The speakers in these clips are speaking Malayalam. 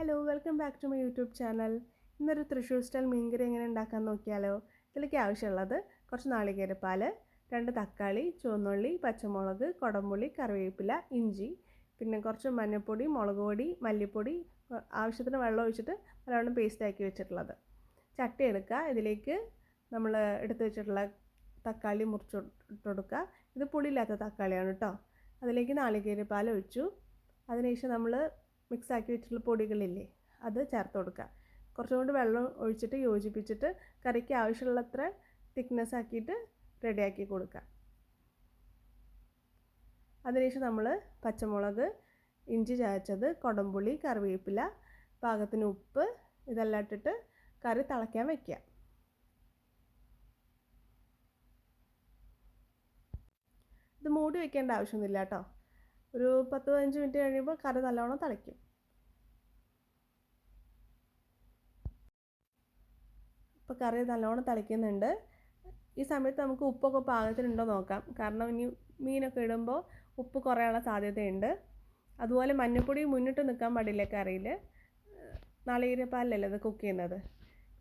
Hello welcome back to my YouTube channel ഇന്നൊരു തൃശ്ശൂർ സ്റ്റൈൽ മീൻകറി എങ്ങനെ ഉണ്ടാക്കാൻ നോക്കിയാലോ? ഇതിലേക്ക് ആവശ്യമുള്ളത് കുറച്ച് നാളികേരപ്പാൽ രണ്ട് തക്കാളി ചുവന്നുള്ളി പച്ചമുളക് കുടമ്പുളി കറിവേപ്പില ഇഞ്ചി പിന്നെ കുറച്ച് മഞ്ഞൾപ്പൊടി മുളക് പൊടി മല്ലിപ്പൊടി ആവശ്യത്തിന് വെള്ളം ഒഴിച്ചിട്ട് നല്ലവണ്ണം പേസ്റ്റ് ആക്കി വെച്ചിട്ടുള്ളത്. ചട്ടി എടുക്കുക. ഇതിലേക്ക് നമ്മൾ എടുത്തു വെച്ചിട്ടുള്ള തക്കാളി മുറിച്ച് കൊടുക്കുക. ഇത് പുളിയില്ലാത്ത തക്കാളിയാണ് കേട്ടോ. അതിലേക്ക് നാളികേരപ്പാൽ ഒഴിച്ചു. അതിനുശേഷം നമ്മൾ മിക്സ് ആക്കി വെച്ചിട്ടുള്ള പൊടികളില്ലേ അത് ചേർത്ത് കൊടുക്കുക. കുറച്ചും വെള്ളം ഒഴിച്ചിട്ട് യോജിപ്പിച്ചിട്ട് കറിക്ക് ആവശ്യമുള്ളത്ര തിക്നെസ് ആക്കിയിട്ട് റെഡിയാക്കി കൊടുക്കുക. അതിനുശേഷം നമ്മൾ പച്ചമുളക് ഇഞ്ചി ചതച്ചത് കൊടംപുളി കറിവേപ്പില പാകത്തിന് ഉപ്പ് ഇതെല്ലാം ഇട്ടിട്ട് കറി തിളയ്ക്കാൻ വയ്ക്കുക ഇത് മൂടി വയ്ക്കേണ്ട ആവശ്യമൊന്നുമില്ല കേട്ടോ. ഒരു പത്ത് പതിനഞ്ച് മിനിറ്റ് കഴിയുമ്പോൾ കറി നല്ലോണം തിളയ്ക്കും. ഇപ്പോൾ കറി നല്ലോണം തിളയ്ക്കുന്നുണ്ട്. ഈ സമയത്ത് നമുക്ക് ഉപ്പൊക്കെ പാകത്തിനുണ്ടോ നോക്കാം. കാരണം ഇനി മീനൊക്കെ ഇടുമ്പോൾ ഉപ്പ് കുറയാനുള്ള സാധ്യതയുണ്ട്. അതുപോലെ മഞ്ഞൾപ്പൊടി മുന്നിട്ട് നിൽക്കാൻ പാടില്ല കറിയിൽ നാളികേരപ്പാലല്ലേ ഇത് കുക്ക് ചെയ്യുന്നത്?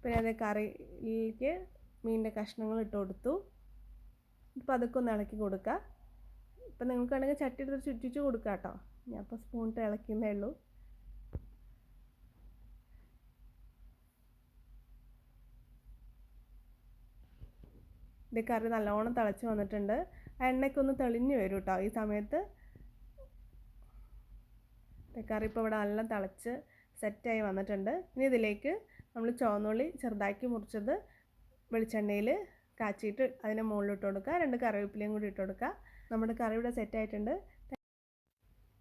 പിന്നെ അത് കറിയിലേക്ക് മീനിന്റെ കഷ്ണങ്ങൾ ഇട്ട് കൊടുത്തു. ഇപ്പം അതൊക്കെ ഒന്ന് ഇളക്കി കൊടുക്കുക ഇപ്പം നിങ്ങൾക്ക് വേണമെങ്കിൽ ചട്ടി എടുത്ത് ചുറ്റിച്ച് കൊടുക്കാം കേട്ടോ. ഞാൻ ഇപ്പോൾ സ്പൂൺ ഇളക്കുന്നേ ഉള്ളൂ. ഇത് കറി നല്ലോണം തിളച്ച് വന്നിട്ടുണ്ട്. ആ എണ്ണയ്ക്കൊന്ന് തെളിഞ്ഞ് വരും കേട്ടോ ഈ സമയത്ത്. കറി ഇപ്പോൾ ഇവിടെ നല്ല തിളച്ച് സെറ്റായി വന്നിട്ടുണ്ട്. ഇനി ഇതിലേക്ക് നമ്മൾ ചുവന്നുള്ളി ചെറുതാക്കി മുറിച്ചത് വെളിച്ചെണ്ണയിൽ കാച്ചിയിട്ട് അതിനെ മുകളിൽ ഇട്ട് കൊടുക്കുക. രണ്ട് കറിവേപ്പിലയും കൂടി ഇട്ട് കൊടുക്കുക. നമ്മുടെ കറി ഇവിടെ സെറ്റായിട്ടുണ്ട്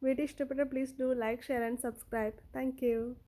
വീഡിയോ ഇഷ്ടപ്പെട്ട please do like share and subscribe thank